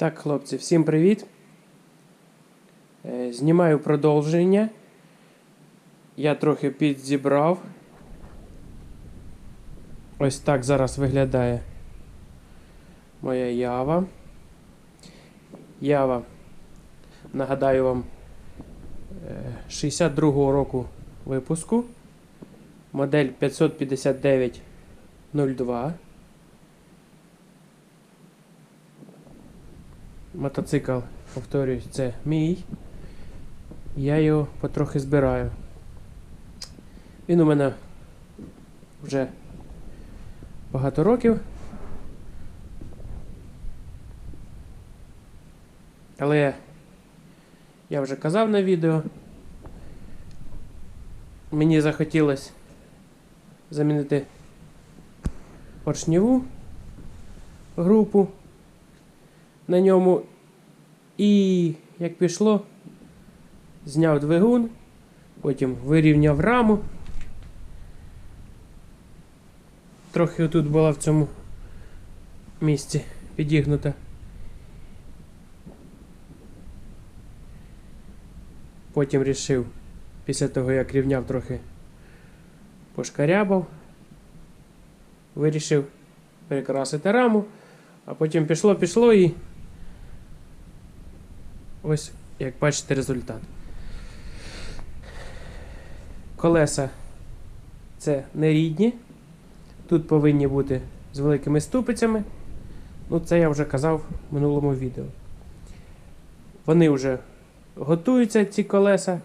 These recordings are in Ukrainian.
Так, хлопці, всім привіт. Е, Знімаю продовження. Я трохи підзібрав. Ось так зараз виглядає моя ява. Ява, нагадаю вам, е, 62-го року випуску. Модель 55902. Мотоцикл, повторюсь, це мій. Я його потрохи збираю. Він у мене вже багато років. Але я вже казав на відео. Мені захотілося замінити поршневу групу на ньому. І як пішло, зняв двигун, потім вирівняв раму. Трохи тут була в цьому місці підігнута. Потім рішив, після того як рівняв трохи пошкарябав, вирішив перекрасити раму, а потім пішло, пішло і ось як бачите результат. Колеса це не рідні. Тут повинні бути з великими ступицями. Ну, це я вже казав в минулому відео. Вони вже готуються, ці колеса,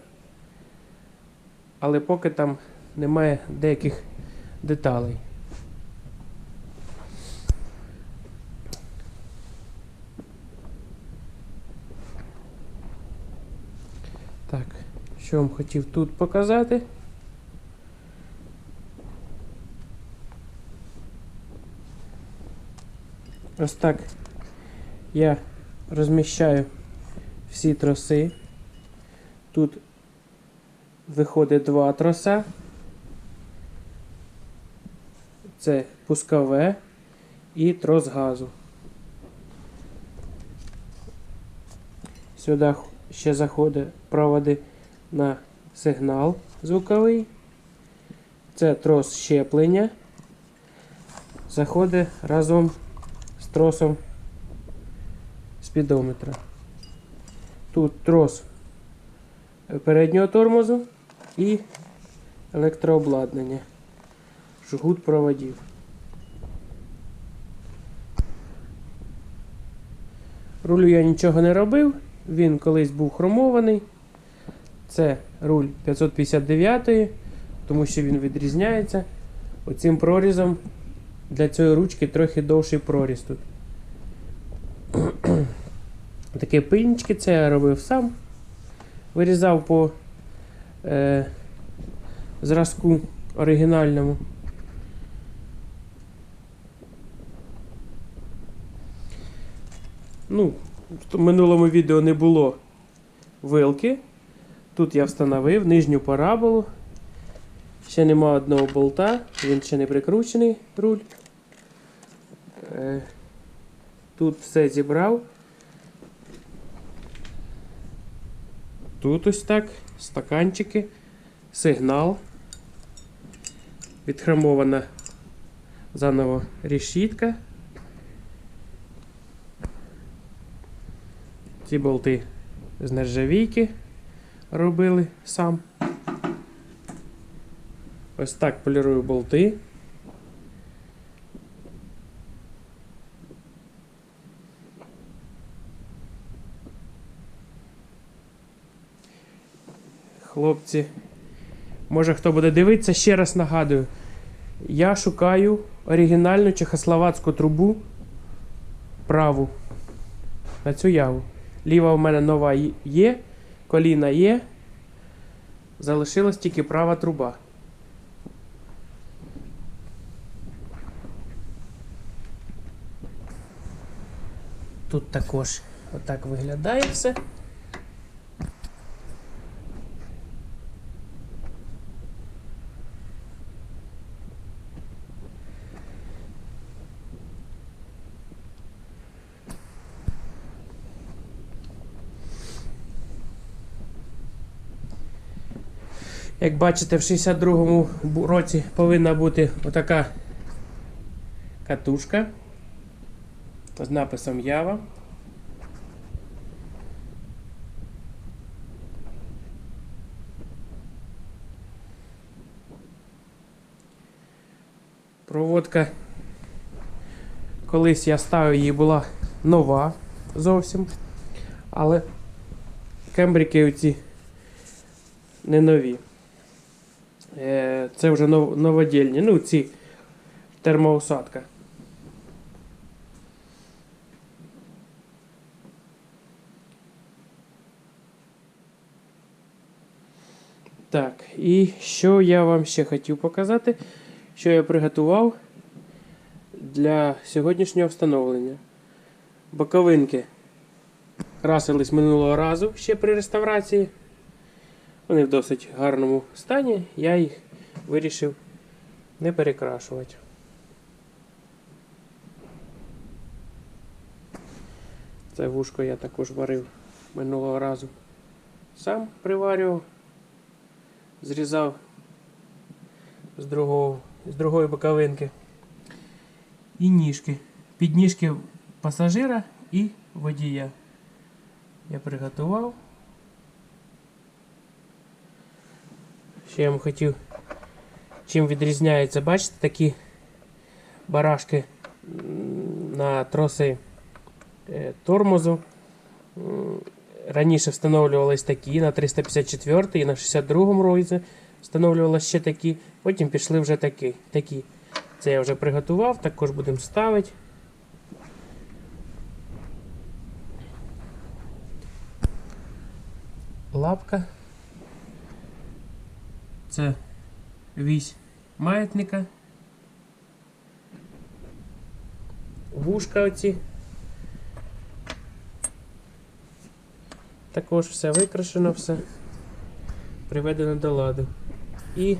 але поки там немає деяких деталей. Так, що вам хотів тут показати? Ось так я розміщаю всі троси. Тут виходить два троса. Це пускове і трос газу. Сюди ще заходить проводи на сигнал звуковий. Це трос щеплення. Заходить разом з тросом спідометра. Тут трос переднього тормозу і електрообладнання. Жгут проводів. Рулю я нічого не робив, він колись був хромований. Це руль 559, тому що він відрізняється. Оцим прорізом для цієї ручки трохи довший проріз тут. Такі пильнички, це я робив сам. Вирізав по е, зразку оригінальному. Ну, в минулому відео не було вилки. Тут я встановив нижню параболу. Ще нема одного болта, він ще не прикручений руль. Е, Тут все зібрав. Тут ось так, стаканчики, сигнал. Відхромована заново решітка. Ці болти з нержавійки робили сам. Ось так полірую болти. Хлопці, може хто буде дивитися, ще раз нагадую. Я шукаю оригінальну чехословацьку трубу праву на цю яву. Ліва у мене нова є, коліна є. Залишилась тільки права труба. Тут також отак виглядає все. Як бачите, в 62-му році повинна бути отака катушка з написом Ява. Проводка. Колись я ставив її була нова зовсім. Але кембрики оці не нові. Е, Це вже новодільні. Ну, ці термоусадка. Так, і що я вам ще хотів показати, що я приготував для сьогоднішнього встановлення. Боковинки красились минулого разу ще при реставрації. Вони в досить гарному стані. Я їх вирішив не перекрашувати. Це вушко я також варив минулого разу. Сам приварював, зрізав з, другого, з другої боковинки. І ніжки. Підніжки пасажира і водія. Я приготував. Ще я вам хотів, чим відрізняється, бачите, такі барашки на троси е, тормозу. Раніше встановлювались такі на 354 і на 62 розі встановлювалися ще такі, потім пішли вже такі. такі. Це я вже приготував, також будемо ставити. Лапка. Це вісь маятника. Вушка оці. Також все викрашено, все приведено до ладу. І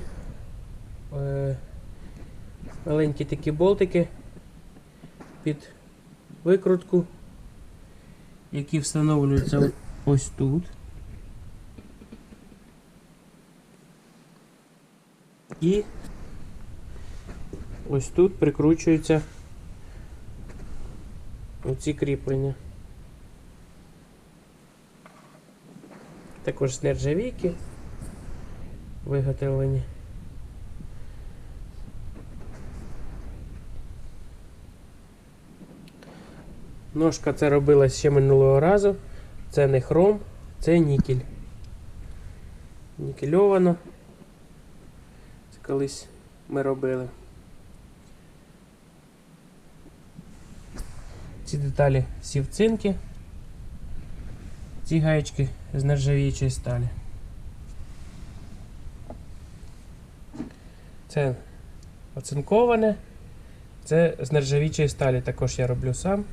е, маленькі такі болтики під викрутку, які встановлюються ось тут. І ось тут прикручуються оці кріплення. Також з нержавійки виготовлені. Ножка це робилась ще минулого разу. Це не хром, це нікель. Нікельовано. Колись ми робили. Ці деталі сівцинки. Ці гаєчки з нержавіючої сталі. Це оцинковане. Це з нержавіючої сталі також я роблю сам.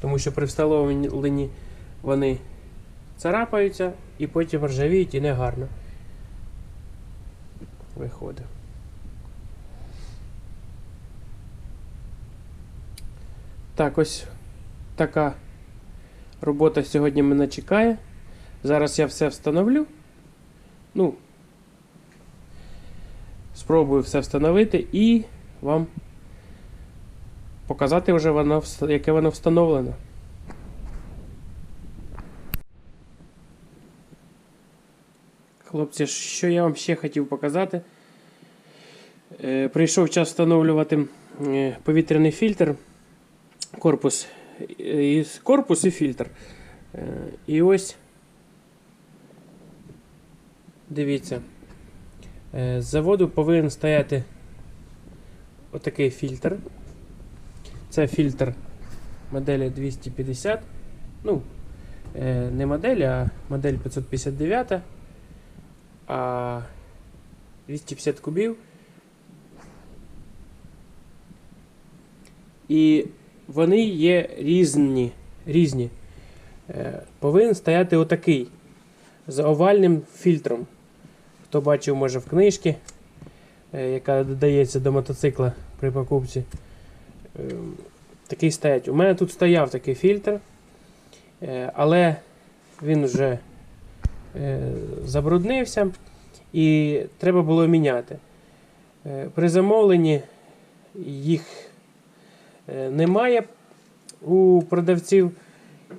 Тому що при встановленні вони царапаються і потім ржавіють і негарно виходить. Так, ось така робота сьогодні мене чекає. Зараз я все встановлю. Ну, спробую все встановити і вам показати вже воно, яке воно встановлено. Хлопці, що я вам ще хотів показати? Е, прийшов час встановлювати е, повітряний фільтр, корпус, і, корпус і фільтр. Е, і ось дивіться, з заводу повинен стояти отакий фільтр. Це фільтр моделі 250. Ну, не модель, а модель 559. А 250 кубів. І вони є різні. різні. Е, повинен стояти отакий з овальним фільтром. Хто бачив, може, в книжці, е, яка додається до мотоцикла при покупці. Е, такий стоять. У мене тут стояв такий фільтр, е, але він вже забруднився і треба було міняти. Е, При замовленні їх е, немає у продавців,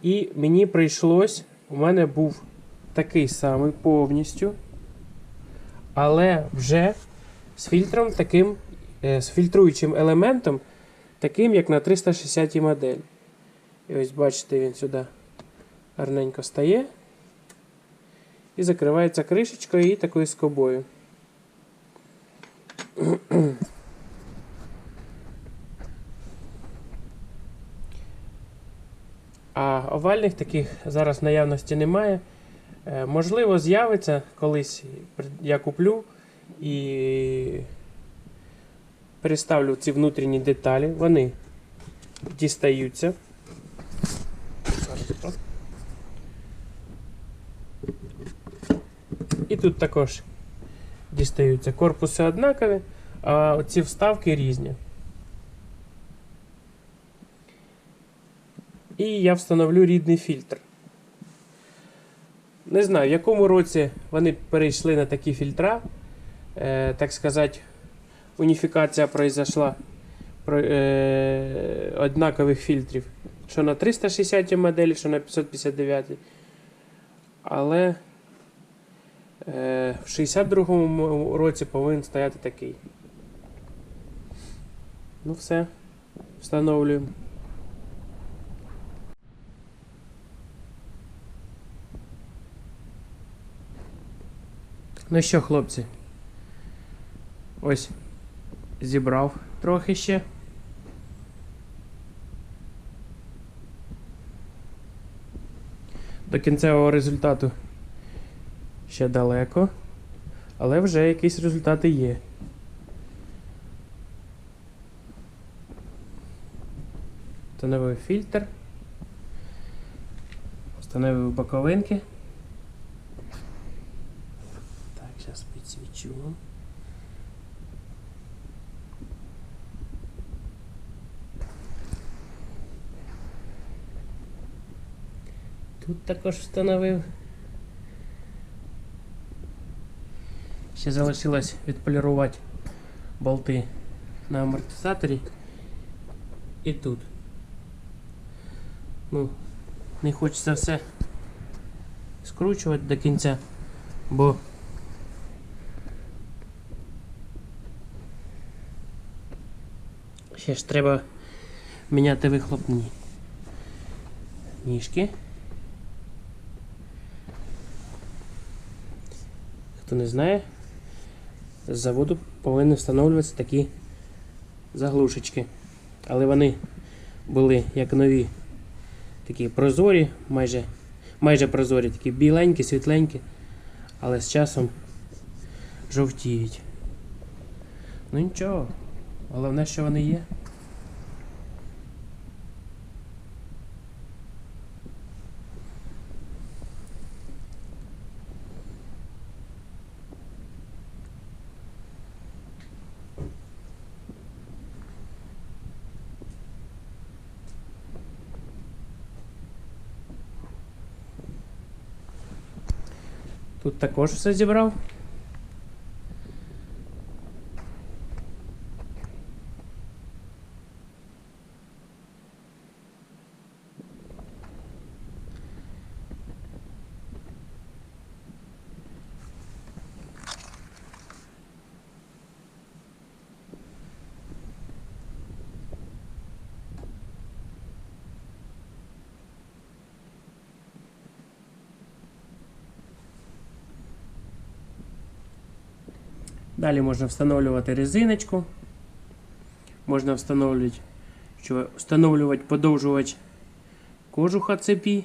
і мені прийшлось, у мене був такий самий повністю, але вже з фільтром таким, е, з фільтруючим елементом, таким як на 360 модель. І ось бачите, він сюди гарненько стає. І закривається кришечкою і такою скобою. А овальних таких зараз наявності немає. Е, Можливо, з'явиться колись я куплю і переставлю ці внутрішні деталі. Вони дістаються. Зараз, оп. І тут також дістаються корпуси однакові, а ці вставки різні. І я встановлю рідний фільтр. Не знаю, в якому році вони перейшли на такі фільтра. Е, так сказати, уніфікація произошла про, е, однакових фільтрів. Що на 360 моделі, що на 559. Але в 62-му році повинен стояти такий. Ну все, встановлюємо. Ну що, хлопці? Ось зібрав трохи ще. До кінцевого результату ще далеко, але вже якісь результати є. Встановив фільтр. Встановив боковинки. Так, зараз підсвічу. Тут також встановив. Ще залишилось відполірувати болти на амортизаторі. І тут. Ну, не хочеться все скручувати до кінця, бо ще ж треба міняти вихлопні ніжки. Хто не знає, з заводу повинні встановлюватися такі заглушечки. Але вони були як нові, такі прозорі, майже, майже прозорі, такі біленькі, світленькі, але з часом жовтіють. Ну нічого, головне, що вони є. Тут також все зібрав. Далі можна встановлювати резиночку. Можна встановлювати, встановлювати подовжувач кожуха цепі.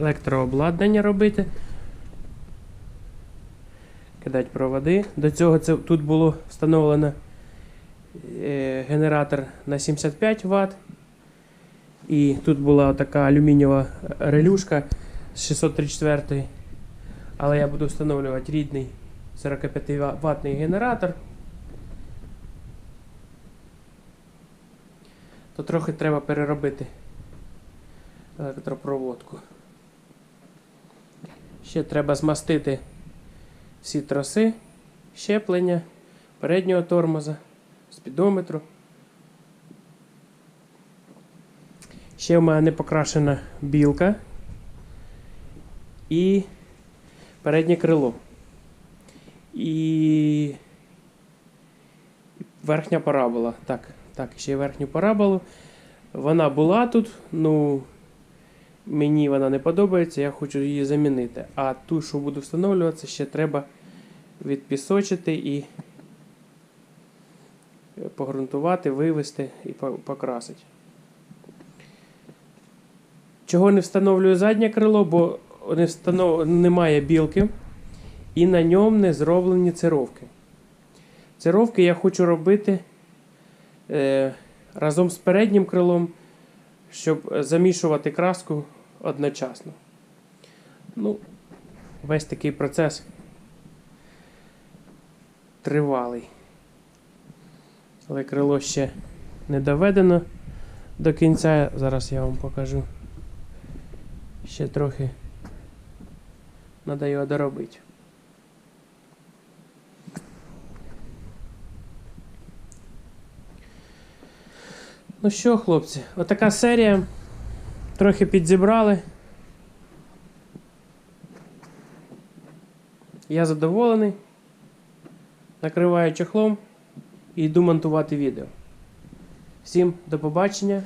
Електрообладнання робити. Кидати проводи. До цього це, тут було встановлено е, генератор на 75 Вт. І тут була така алюмінієва релюшка з 634 але я буду встановлювати рідний 45 ватний генератор. То трохи треба переробити електропроводку. Ще треба змастити всі троси, щеплення, переднього тормоза, спідометру. Ще в мене не покрашена білка і переднє крило. І верхня парабола. Так, так, ще й верхню параболу. Вона була тут, ну мені вона не подобається, я хочу її замінити. А ту, що буду встановлюватися, ще треба відпісочити і погрунтувати, вивести і покрасити. Чого не встановлюю заднє крило, бо не встанов... немає білки і на ньому не зроблені цировки. Цировки я хочу робити е, разом з переднім крилом, щоб замішувати краску одночасно. Ну, весь такий процес тривалий. Але крило ще не доведено до кінця. Зараз я вам покажу. Ще трохи треба його доробити. Ну що, хлопці, отака серія. Трохи підзібрали. Я задоволений. Накриваю чехлом і йду монтувати відео. Всім до побачення,